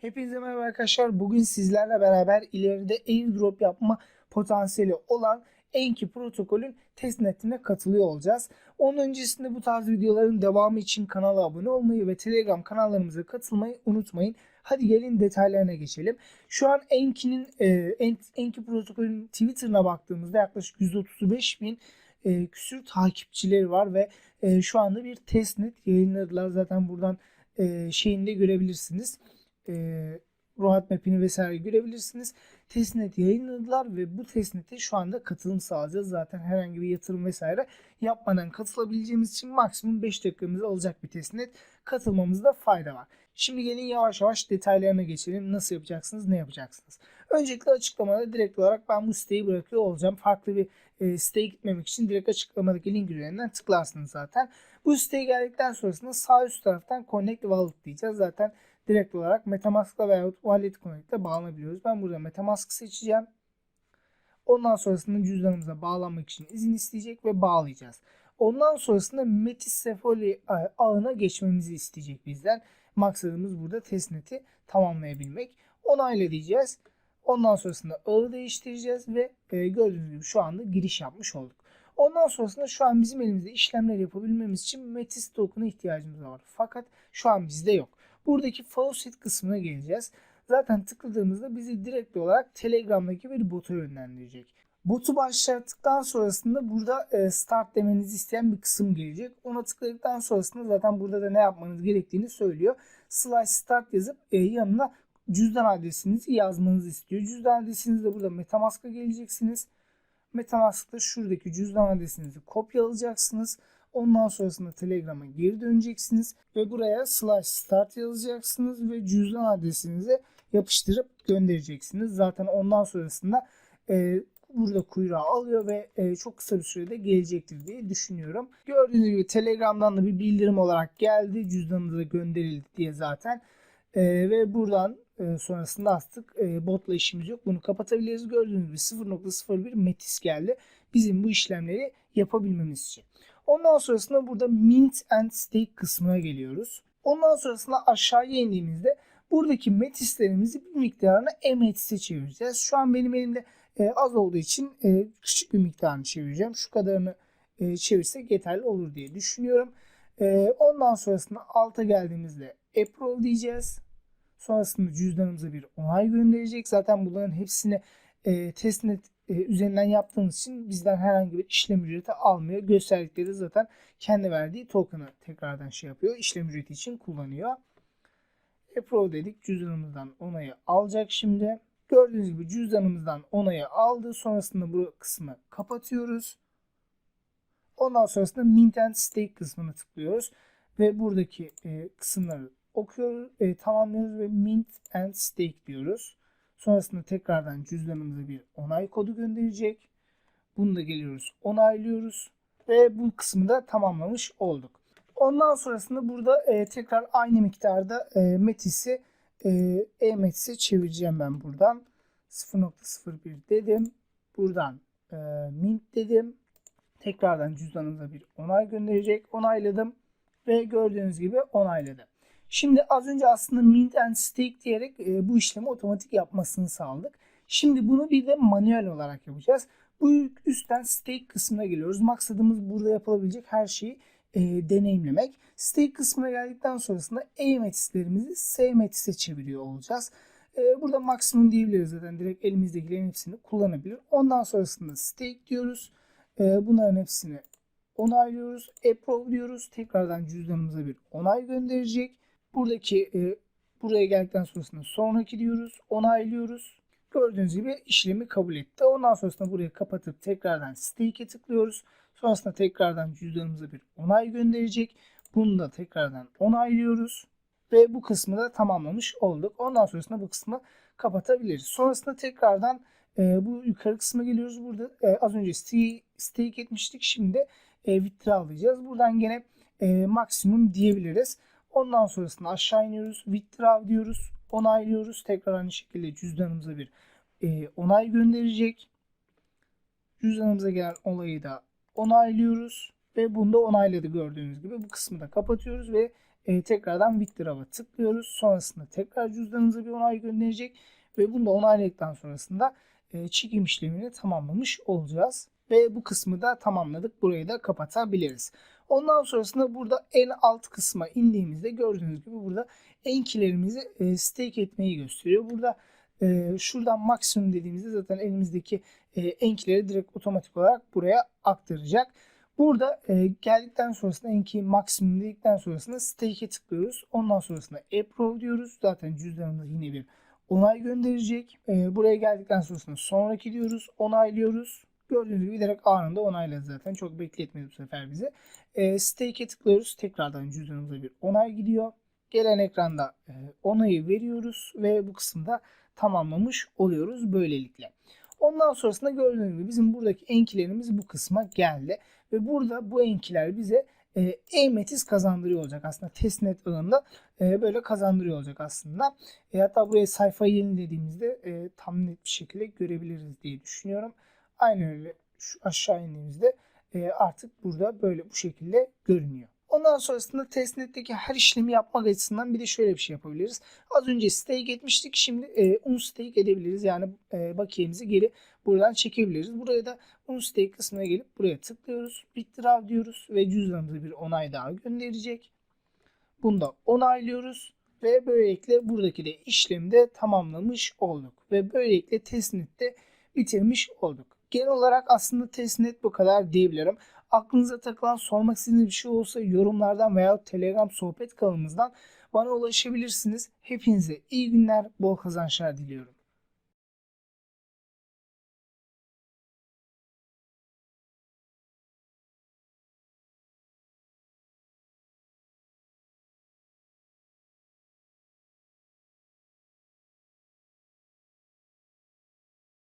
Hepinize merhaba arkadaşlar. Bugün sizlerle beraber ileride airdrop yapma potansiyeli olan Enki protokolün testnetine katılıyor olacağız. Onun öncesinde bu tarz videoların devamı için kanala abone olmayı ve Telegram kanallarımıza katılmayı unutmayın. Hadi gelin detaylarına geçelim. Şu an Enki'nin e, En- Enki protokolün Twitter'ına baktığımızda yaklaşık 135 bin e, küsür takipçileri var ve e, şu anda bir testnet yayınladılar. Zaten buradan e, şeyini görebilirsiniz e, map'ini vesaire görebilirsiniz. Testnet yayınladılar ve bu testnete şu anda katılım sağlayacağız. Zaten herhangi bir yatırım vesaire yapmadan katılabileceğimiz için maksimum 5 dakikamızı alacak bir testnet. Katılmamızda fayda var. Şimdi gelin yavaş yavaş detaylarına geçelim. Nasıl yapacaksınız, ne yapacaksınız? Öncelikle açıklamada direkt olarak ben bu siteyi bırakıyor olacağım. Farklı bir e, siteye gitmemek için direkt açıklamadaki link üzerinden tıklarsınız zaten. Bu siteye geldikten sonrasında sağ üst taraftan Connect Wallet diyeceğiz. Zaten direkt olarak Metamask'la veya Wallet Connect'le bağlanabiliyoruz. Ben burada Metamask seçeceğim. Ondan sonrasında cüzdanımıza bağlanmak için izin isteyecek ve bağlayacağız. Ondan sonrasında Metis Sefoli ağına geçmemizi isteyecek bizden. Maksadımız burada testnet'i tamamlayabilmek. Onayla diyeceğiz. Ondan sonrasında ağı değiştireceğiz ve e, gördüğünüz gibi şu anda giriş yapmış olduk. Ondan sonrasında şu an bizim elimizde işlemler yapabilmemiz için Metis token'a ihtiyacımız var. Fakat şu an bizde yok. Buradaki faucet kısmına geleceğiz. Zaten tıkladığımızda bizi direkt olarak Telegram'daki bir bota yönlendirecek. Botu başlattıktan sonrasında burada e, start demenizi isteyen bir kısım gelecek. Ona tıkladıktan sonrasında zaten burada da ne yapmanız gerektiğini söylüyor. Slash start yazıp e, yanına cüzdan adresinizi yazmanızı istiyor. Cüzdan adresinizi de burada Metamask'a geleceksiniz. Metamask'ta şuradaki cüzdan adresinizi kopyalayacaksınız. Ondan sonrasında Telegram'a geri döneceksiniz ve buraya slash start yazacaksınız ve cüzdan adresinizi yapıştırıp göndereceksiniz. Zaten ondan sonrasında e, burada kuyruğa alıyor ve e, çok kısa bir sürede gelecektir diye düşünüyorum. Gördüğünüz gibi Telegram'dan da bir bildirim olarak geldi. Cüzdanınıza gönderildi diye zaten. E, ve buradan e, sonrasında artık e, botla işimiz yok. Bunu kapatabiliriz. Gördüğünüz gibi 0.01 metis geldi. Bizim bu işlemleri yapabilmemiz için. Ondan sonrasında burada mint and stake kısmına geliyoruz. Ondan sonrasında aşağıya indiğimizde buradaki metislerimizi bir miktarını e-metis'e çevireceğiz. Şu an benim elimde e, az olduğu için e, küçük bir miktarını çevireceğim. Şu kadarını e, çevirsek yeterli olur diye düşünüyorum. E, ondan sonrasında alta geldiğimizde approve diyeceğiz. Sonrasında cüzdanımıza bir onay gönderecek. Zaten bunların hepsini e, testnet e, üzerinden yaptığımız için bizden herhangi bir işlem ücreti almıyor. Gösterdikleri zaten kendi verdiği token'ı tekrardan şey yapıyor. İşlem ücreti için kullanıyor. Approve dedik. Cüzdanımızdan onayı alacak şimdi. Gördüğünüz gibi cüzdanımızdan onayı aldı. Sonrasında bu kısmı kapatıyoruz. Ondan sonrasında Mint and Stake kısmını tıklıyoruz. Ve buradaki e, kısımları okuyoruz, e, tamamlıyoruz ve Mint and Stake diyoruz. Sonrasında tekrardan cüzdanımıza bir onay kodu gönderecek. Bunu da geliyoruz onaylıyoruz. Ve bu kısmı da tamamlamış olduk. Ondan sonrasında burada e, tekrar aynı miktarda e, Metis'i e, e-Metis'e çevireceğim ben buradan. 0.01 dedim. Buradan e, Mint dedim. Tekrardan cüzdanımıza bir onay gönderecek. Onayladım. Ve gördüğünüz gibi onayladı. Şimdi az önce aslında mint and stake diyerek e, bu işlemi otomatik yapmasını sağladık. Şimdi bunu bir de manuel olarak yapacağız. Bu üstten stake kısmına geliyoruz. Maksadımız burada yapılabilecek her şeyi e, deneyimlemek. Stake kısmına geldikten sonrasında e-metislerimizi S-metis'e çeviriyor olacağız. E, burada maksimum diyebiliriz zaten. Direkt elimizdekilerin hepsini kullanabilir. Ondan sonrasında stake diyoruz. E, bunların hepsini onaylıyoruz. Approve diyoruz. Tekrardan cüzdanımıza bir onay gönderecek. Buradaki e, buraya geldikten sonrasında sonraki diyoruz. Onaylıyoruz. Gördüğünüz gibi işlemi kabul etti. Ondan sonrasında buraya kapatıp tekrardan stake'e tıklıyoruz. Sonrasında tekrardan cüzdanımıza bir onay gönderecek. Bunu da tekrardan onaylıyoruz. Ve bu kısmı da tamamlamış olduk. Ondan sonrasında bu kısmı kapatabiliriz. Sonrasında tekrardan e, bu yukarı kısma geliyoruz. Burada e, az önce stake, etmiştik. Şimdi e, withdrawlayacağız. Buradan gene e, maksimum diyebiliriz. Ondan sonrasında aşağı iniyoruz. Withdraw diyoruz. Onaylıyoruz. Tekrar aynı şekilde cüzdanımıza bir e, onay gönderecek. Cüzdanımıza gelen olayı da onaylıyoruz. Ve bunu da onayladı gördüğünüz gibi. Bu kısmı da kapatıyoruz ve e, tekrardan withdraw'a tıklıyoruz. Sonrasında tekrar cüzdanınıza bir onay gönderecek ve bunu da onayladıktan sonrasında çekim işlemini tamamlamış olacağız. Ve bu kısmı da tamamladık. Burayı da kapatabiliriz. Ondan sonrasında burada en alt kısma indiğimizde gördüğünüz gibi burada enkilerimizi e, stake etmeyi gösteriyor. Burada e, şuradan maksimum dediğimizde zaten elimizdeki e, enkileri direkt otomatik olarak buraya aktaracak. Burada e, geldikten sonrasında enki maksimum dedikten sonrasında stake'e tıklıyoruz. Ondan sonrasında approve diyoruz. Zaten cüzdanımıza yine bir onay gönderecek. E, buraya geldikten sonrasında sonraki diyoruz. Onaylıyoruz. Gördüğünüz gibi direkt anında onayladı zaten. Çok bekletmedi bu sefer bize. E, stake'e tıklıyoruz. Tekrardan cüzdanımıza bir onay gidiyor. Gelen ekranda e, onayı veriyoruz ve bu kısımda tamamlamış oluyoruz böylelikle. Ondan sonrasında gördüğünüz gibi bizim buradaki enkilerimiz bu kısma geldi. Ve burada bu enkiler bize e, e-metiz kazandırıyor olacak aslında testnet ağında e, böyle kazandırıyor olacak aslında. E, hatta buraya sayfayı yenilediğimizde e, tam net bir şekilde görebiliriz diye düşünüyorum. Aynen öyle şu aşağı indiğimizde e, artık burada böyle bu şekilde görünüyor. Ondan sonrasında testnetteki her işlemi yapmak açısından bir de şöyle bir şey yapabiliriz. Az önce stake etmiştik. Şimdi e, unstake edebiliriz. Yani e, bakiyemizi geri buradan çekebiliriz. Buraya da unstake kısmına gelip buraya tıklıyoruz. Withdraw diyoruz ve cüzdanımıza bir onay daha gönderecek. Bunu da onaylıyoruz. Ve böylelikle buradaki de işlemi de tamamlamış olduk. Ve böylelikle testnette bitirmiş olduk. Genel olarak aslında testnet bu kadar diyebilirim. Aklınıza takılan sormak istediğiniz bir şey olsa yorumlardan veya Telegram sohbet kanalımızdan bana ulaşabilirsiniz. Hepinize iyi günler, bol kazançlar diliyorum.